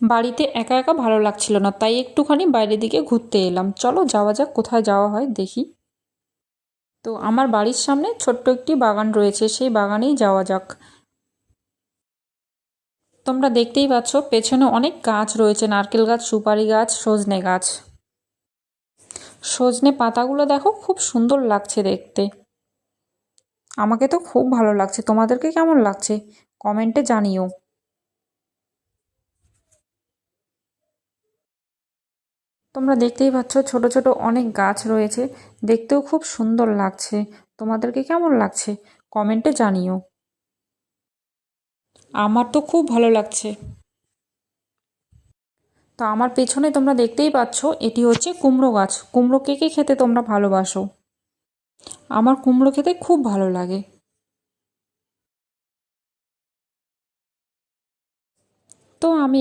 বাড়িতে একা একা ভালো লাগছিল না, তাই একটুখানি বাইরের দিকে ঘুরতে এলাম। চলো যাওয়া যাক, কোথায় যাওয়া হয় দেখি। তো আমার বাড়ির সামনে ছোট্ট একটি বাগান রয়েছে, সেই বাগানেই যাওয়া যাক। তোমরা দেখতেই পাচ্ছ, পেছনে অনেক গাছ রয়েছে, নারকেল গাছ, সুপারি গাছ, সজনে গাছ। সজনে পাতাগুলো দেখো, খুব সুন্দর লাগছে দেখতে। আমাকে তো খুব ভালো লাগছে, তোমাদেরকে কেমন লাগছে? কমেন্টে জানিও। তোমরা দেখতেই পাচ্ছ ছোট ছোট অনেক গাছ রয়েছে। দেখতেও খুব সুন্দর লাগছে। তোমাদেরকে কেমন লাগছে? কমেন্টে জানিও। আমার তো খুব ভালো লাগছে। তো আমার পেছনে তোমরা দেখতেই পাচ্ছ, এটি হচ্ছে কুমড়ো গাছ। কুমড়ো কে কে খেতে তোমরা ভালোবাসো? আমার কুমড়ো খেতে খুব ভালো লাগে। তো আমি